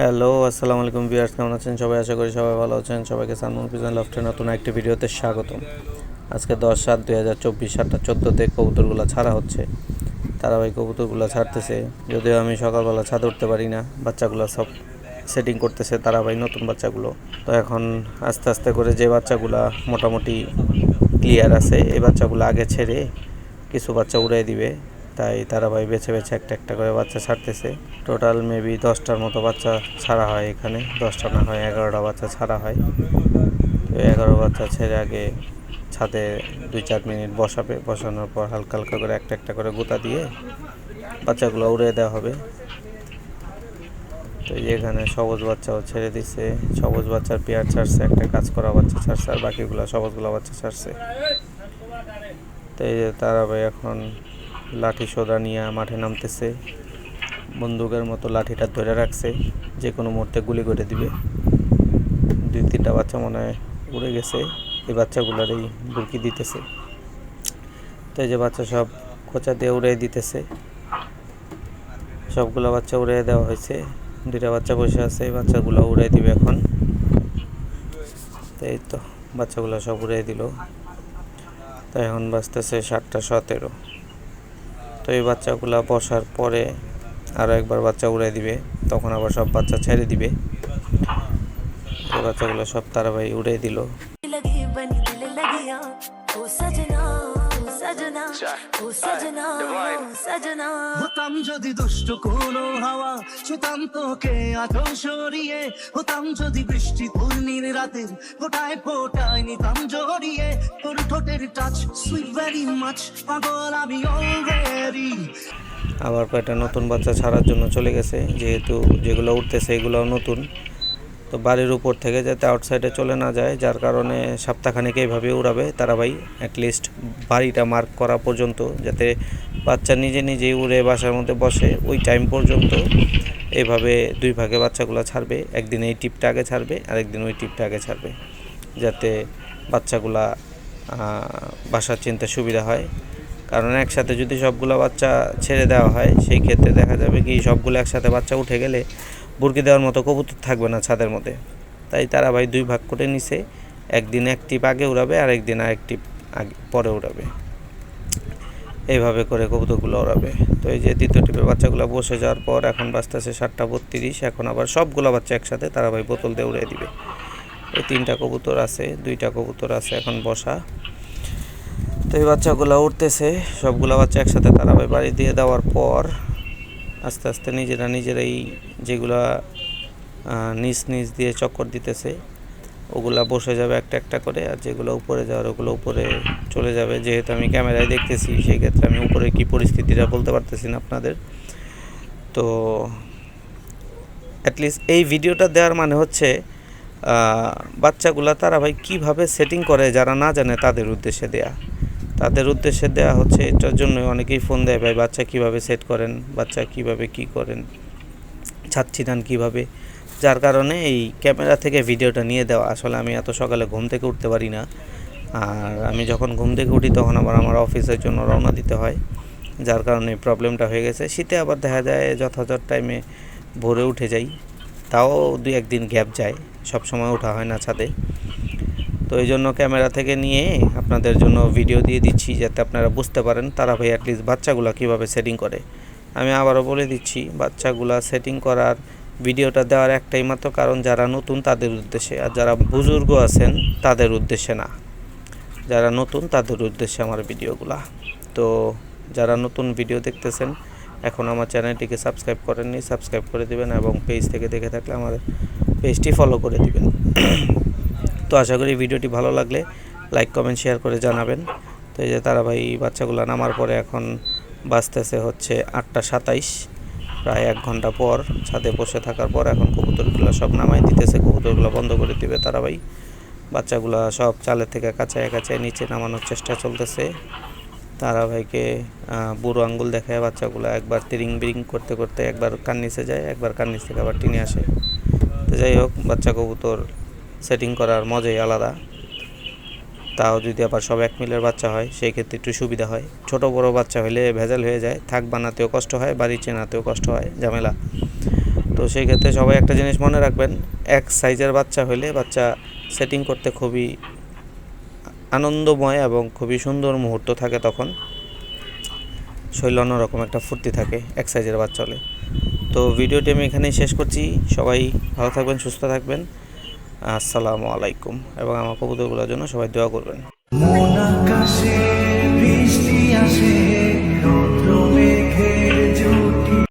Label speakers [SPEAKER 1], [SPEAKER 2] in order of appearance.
[SPEAKER 1] Hello, আসসালামু আলাইকুম viewers, কেমন আছেন? সবাই আশা করি সবাই ভালো আছেন। সবাইকে সানমুন পিজন লফটের নতুন একটি ভিডিওতে স্বাগতম। আজকে দশ সাত দুই হাজার চব্বিশ সাতটা চোদ্দোতে কবুতরগুলো ছাড়া হচ্ছে। তারা ভাই কবুতরগুলো ছাড়তেছে। যদিও আমি সকালবেলা ছাদ উঠতে পারি না, বাচ্চাগুলো সব সেটিং করতেছে তারা ভাই নতুন বাচ্চাগুলো। তো এখন আস্তে আস্তে করে যে বাচ্চাগুলা মোটামুটি ক্লিয়ার আছে, এই বাচ্চাগুলো আগে ছেড়ে কিছু বাচ্চা উড়াই দিবে। তাই তারা ভাই বেছে বেছে একটা একটা করে বাচ্চা ছাড়তেছে। টোটাল মেবি দশটার মতো বাচ্চা ছাড়া হয় এখানে। দশটা না হয় এগারোটা বাচ্চা ছাড়া হয়। তো এগারো বাচ্চা ছেড়ে আগে ছাদে দুই চার মিনিট বসাবে। বসানোর পর হালকা হালকা করে একটা একটা করে গোতা দিয়ে বাচ্চাগুলো উড়ে দেওয়া হবে। তো এখানে সবুজ বাচ্চাও ছেড়ে দিছে। সবুজ বাচ্চার পেয়ার ছাড়ছে, একটা কাজ করা বাচ্চা ছাড়ছে, আর বাকিগুলো সবুজগুলো বাচ্চা ছাড়ছে। তো এই যে তারা ভাই এখন লাঠি সোদা নিয়ে মাঠে নামতেছে। বন্দুকের মতো লাঠিটা ধরে রাখছে, যে কোনো মুহূর্তে গুলি করে দিবে। দুই, তিনটা বাচ্চা মনে হয় উড়ে গেছে, এই বাচ্চাগুলোর এই বুরকি দিতেছে। তো এই যে বাচ্চা সব খোঁচা দিয়ে উড়ে দিতেছে। সবগুলো বাচ্চা উড়ে দেওয়া হয়েছে। দুইটা বাচ্চা বসে আছে, এই বাচ্চাগুলো উড়ে দিবে এখন। তো এই তো, বাচ্চাগুলো সব উড়ে দিল। তো এখন বাঁচতেছে সাতটা সতেরো। তো এই বাচ্চাগুলো বসার পরে আরও একবার বাচ্চা উড়াই দিবে। তখন আবার সব বাচ্চা ছেড়ে দিবে। বাচ্চাগুলো সব তারাবাই উড়াই দিল।
[SPEAKER 2] হতাম যদি দুষ্ট কোনো হাওয়া ছুতাম তোকে সরিয়ে। হতাম যদি বৃষ্টি পূর্ণির রাতের ফোটায় ফোটায় নিতাম জড়িয়ে। তোর ঠোঁটের টাচ সুইট ভেরি মাছ পাগল আমি অলরেডি
[SPEAKER 1] আবার কয়েকটা নতুন বাচ্চা ছাড়ার জন্য চলে গেছে যেহেতু যেগুলো উঠতেছে সেগুলো নতুন। তো বাড়ির উপর থেকে যাতে আউটসাইডে চলে না যায়, যার কারণে সপ্তাহখানেক এইভাবে উড়াবে। তারা ভাই অ্যাটলিস্ট বাড়িটা মার্ক করা পর্যন্ত, যাতে বাচ্চা নিজে নিজেই উড়ে বাসার মধ্যে বসে, ওই টাইম পর্যন্ত এইভাবে দুই ভাগে বাচ্চাগুলো ছাড়বে। একদিন এই টিপটা আগে ছাড়বে আর একদিন ওই টিপটা আগে ছাড়বে, যাতে বাচ্চাগুলা বাসার চিনতে সুবিধা হয়। কারণ একসাথে যদি সবগুলো বাচ্চা ছেড়ে দেওয়া হয়, সেই ক্ষেত্রে দেখা যাবে কি, সবগুলো একসাথে বাচ্চা উঠে গেলে বুরকি দেওয়ার মতো কবুতর থাকবে না ছাদের মধ্যে। তাই তারা ভাই দুই ভাগ করে নিছে। একদিন এক টিপ আগে উড়াবে আর একদিন আরেক টিপ আগে, পরে উড়াবে। এইভাবে করে কবুতরগুলো উড়াবে তো এই যে দ্বিতীয় টিপের বাচ্চাগুলো বসে যাওয়ার পর এখন বাঁচতেছে সাতটা বত্রিশ, এখন আবার সবগুলো বাচ্চা একসাথে তারা ভাই বোতল দিয়ে উড়িয়ে দিবে। এই তিনটা কবুতর আছে, দুইটা কবুতর আছে এখন বসা। তো এই বাচ্চাগুলো উঠতেছে সবগুলো বাচ্চা একসাথে তারা ভাই বাড়ি দিয়ে দেওয়ার পর আস্তে আস্তে নিজেরা নিজেরাই যেগুলা নিচ নিচ দিয়ে চক্কর দিতেছে, ওগুলা বসে যাবে একটা একটা করে, আর যেগুলো উপরে যাওয়ার ওগুলো উপরে চলে যাবে। যেহেতু আমি ক্যামেরায় দেখতেছি, সেই ক্ষেত্রে আমি উপরে কি পরিস্থিতিটা বলতে পারতেছি না আপনাদের। তো অ্যাটলিস্ট এই ভিডিওটা দেওয়ার মানে হচ্ছে বাচ্চাগুলা তারা ভাই কীভাবে সেটিং করে যারা না জানে তাদের উদ্দেশ্যে দেয়া। তাদের উদ্দেশ্যে দেয়া হচ্ছে এটার জন্য অনেকেই ফোন দেয়, ভাই, বাচ্চা কীভাবে সেট করেন? বাচ্চা কীভাবে কি করেন? ছাচ্ছি ধান কীভাবে? যার কারণে এই ক্যামেরা থেকে ভিডিওটা নিয়ে দেওয়া। আসলে আমি এত সকালে ঘুম থেকে উঠতে পারি না। আর আমি যখন ঘুম থেকে উঠি, তখন আবার আমার অফিসের জন্য রওনা দিতে হয়। যার কারণে প্রবলেমটা হয়ে গেছে। শীতে আবার দেখা যায় যথাযথ টাইমে ভোরে উঠে যাই। তাও দুই একদিন গ্যাপ যায়। সব সময় ওঠা হয় না ছাদে। তো এই জন্য ক্যামেরা থেকে নিয়ে আপনাদের জন্য ভিডিও দিয়ে দিচ্ছি যাতে আপনারা বুঝতে পারেন তারা ভাই অ্যাটলিস্ট বাচ্চাগুলো কীভাবে সেটিং করে। আমি আবারও বলে দিচ্ছি, বাচ্চাগুলা সেটিং করার ভিডিওটা দেওয়ার একটাই মাত্র কারণ যারা নতুন তাদের উদ্দেশ্যে, আর যারা বুজুর্গ আছেন তাদের উদ্দেশ্যে না। যারা নতুন তাদের উদ্দেশ্যে আমার ভিডিওগুলা তো যারা নতুন ভিডিও দেখতেছেন, এখন আমার চ্যানেলটিকে সাবস্ক্রাইব করেননি সাবস্ক্রাইব করে দিবেন এবং পেজ থেকে দেখে থাকলে আমার পেজটি ফলো করে দিবেন। তো আশা করি ভিডিওটি ভালো লাগলে লাইক, কমেন্ট শেয়ার করে জানাবেন। তো এই যে তারা ভাই বাচ্চাগুলো নামার পরে এখন বাঁচতেছে হচ্ছে আটটা সাতাইশ, প্রায় এক ঘণ্টা পর ছাদে বসে থাকার পর এখন কবুতরগুলো সব নামাই দিতেছে। কবুতরগুলো বন্ধ করে দিবে তারা ভাই বাচ্চাগুলো সব চালের থেকে কাছায় কাছায় নিচে নামানোর চেষ্টা চলতেছে। তারা ভাইকে বুড়ো আঙ্গুল দেখায় বাচ্চাগুলো একবার তিরিং বিরিং করতে করতে একবার কান নিচে যায়, একবার কান নিচ থেকে আবার টিনে আসে। তো যাই হোক, বাচ্চা কবুতর সেটিং করার মজাই আলাদা। তাও যদি আবার সব এক মিলের বাচ্চা হয়, সেই ক্ষেত্রে একটু সুবিধা হয়। ছোট বড় বাচ্চা হলে ভেজাল হয়ে যায়, থাক বানাতেও কষ্ট হয় বাড়ি চেনাতেও কষ্ট হয়, ঝামেলা। তো সেই ক্ষেত্রে সবাই একটা জিনিস মনে রাখবেন, এক সাইজের বাচ্চা হলে বাচ্চা সেটিং করতে খুবই আনন্দময় এবং খুবই সুন্দর মুহূর্ত থাকে তখন। শৈল অন্যরকম একটা ফুর্তি থাকে এক সাইজের বাচ্চা হলে। তো ভিডিওটি আমি এখানেই শেষ করছি। সবাই ভালো থাকবেন, সুস্থ থাকবেন। আসসালামু আলাইকুম এবং আমার কবুতরগুলোর জন্য সবাই দোয়া করবেন।
[SPEAKER 2] বৃষ্টি আসে।